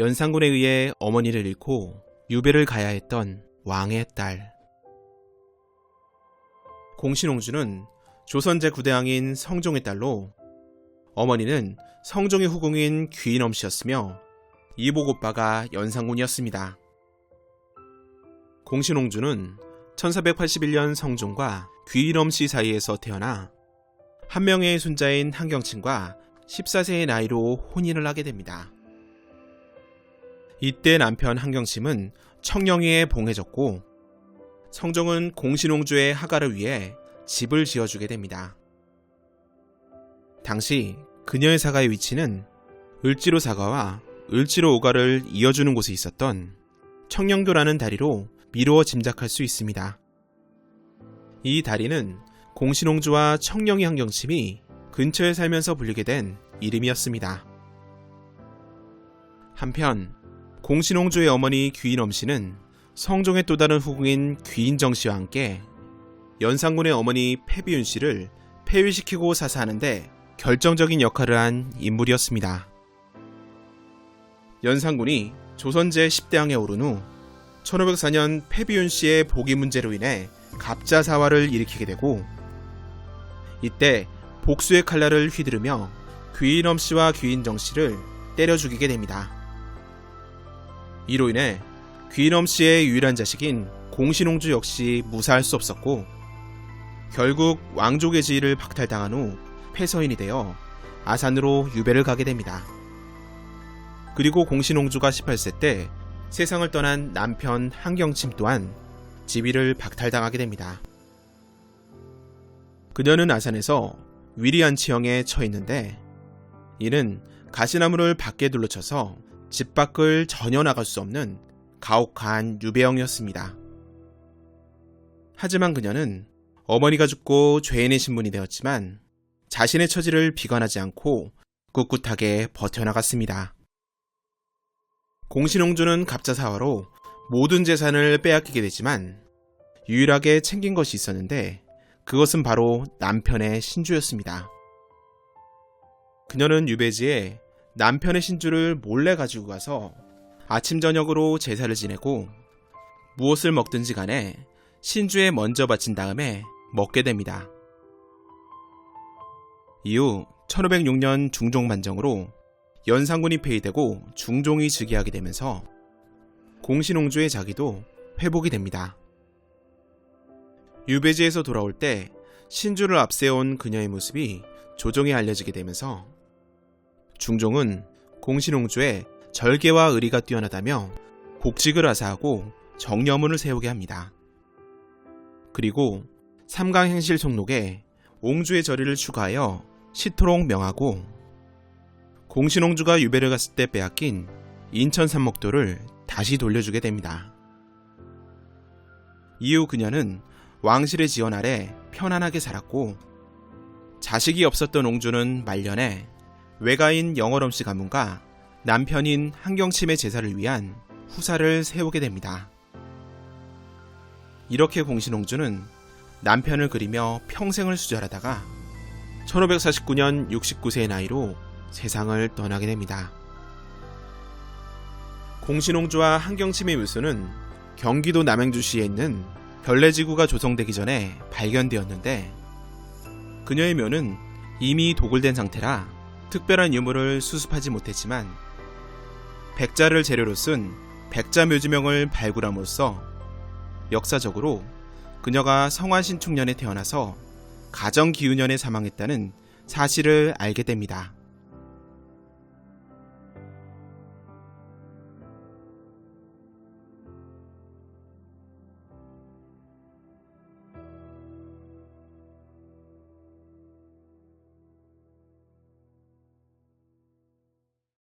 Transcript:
연산군에 의해 어머니를 잃고 유배를 가야 했던 왕의 딸. 공신홍주는 조선 제9대왕인 성종의 딸로 어머니는 성종의 후궁인 귀인엄 씨였으며 이복 오빠가 연산군이었습니다. 공신홍주는 1481년 성종과 귀인엄 씨 사이에서 태어나 한 명의 손자인 한경친과 14세의 나이로 혼인을 하게 됩니다. 이때 남편 한경침은 청령위에 봉해졌고 성종은 공신홍주의 하가를 위해 집을 지어주게 됩니다. 당시 그녀의 사가의 위치는 을지로 사가와 을지로 오가를 이어주는 곳에 있었던 청령교라는 다리로 미루어 짐작할 수 있습니다. 이 다리는 공신홍주와 청령이 한경침이 근처에 살면서 불리게 된 이름이었습니다. 한편 공신홍주의 어머니 귀인엄 씨는 성종의 또 다른 후궁인 귀인정 씨와 함께 연산군의 어머니 패비윤 씨를 폐위시키고 사사하는데 결정적인 역할을 한 인물이었습니다. 연산군이 조선제 10대왕에 오른 후 1504년 패비윤 씨의 복위 문제로 인해 갑자사화를 일으키게 되고 이때 복수의 칼날을 휘두르며 귀인엄 씨와 귀인정 씨를 때려 죽이게 됩니다. 이로 인해 귀인엄 씨의 유일한 자식인 공신홍주 역시 무사할 수 없었고 결국 왕족의 지위를 박탈당한 후 폐서인이 되어 아산으로 유배를 가게 됩니다. 그리고 공신홍주가 18세 때 세상을 떠난 남편 한경침 또한 지위를 박탈당하게 됩니다. 그녀는 아산에서 위리안치형에 처했는데 이는 가시나무를 밖에 둘러쳐서 집 밖을 전혀 나갈 수 없는 가혹한 유배형이었습니다. 하지만 그녀는 어머니가 죽고 죄인의 신분이 되었지만 자신의 처지를 비관하지 않고 꿋꿋하게 버텨나갔습니다. 공신홍주는 갑자사화로 모든 재산을 빼앗기게 되지만 유일하게 챙긴 것이 있었는데 그것은 바로 남편의 신주였습니다. 그녀는 유배지에 남편의 신주를 몰래 가지고 가서 아침 저녁으로 제사를 지내고 무엇을 먹든지 간에 신주에 먼저 바친 다음에 먹게 됩니다. 이후 1506년 중종반정으로 연산군이 폐위되고 중종이 즉위하게 되면서 공신홍주의 자기도 회복이 됩니다. 유배지에서 돌아올 때 신주를 앞세운 그녀의 모습이 조정에 알려지게 되면서 중종은 공신홍주의 절개와 의리가 뛰어나다며 복직을 하사하고 정려문을 세우게 합니다. 그리고 삼강행실 속록에 옹주의 절의를 추가하여 시토록 명하고 공신홍주가 유배를 갔을 때 빼앗긴 인천 삼목도를 다시 돌려주게 됩니다. 이후 그녀는 왕실의 지원 아래 편안하게 살았고 자식이 없었던 옹주는 말년에 외가인 영월엄 씨 가문과 남편인 한경침의 제사를 위한 후사를 세우게 됩니다. 이렇게 공신홍주는 남편을 그리며 평생을 수절하다가 1549년 69세의 나이로 세상을 떠나게 됩니다. 공신홍주와 한경침의 묘수는 경기도 남양주시에 있는 별내지구가 조성되기 전에 발견되었는데 그녀의 묘는 이미 도굴된 상태라 특별한 유물을 수습하지 못했지만 백자를 재료로 쓴 백자 묘지명을 발굴함으로써 역사적으로 그녀가 성화신축년에 태어나서 가정기운년에 사망했다는 사실을 알게 됩니다.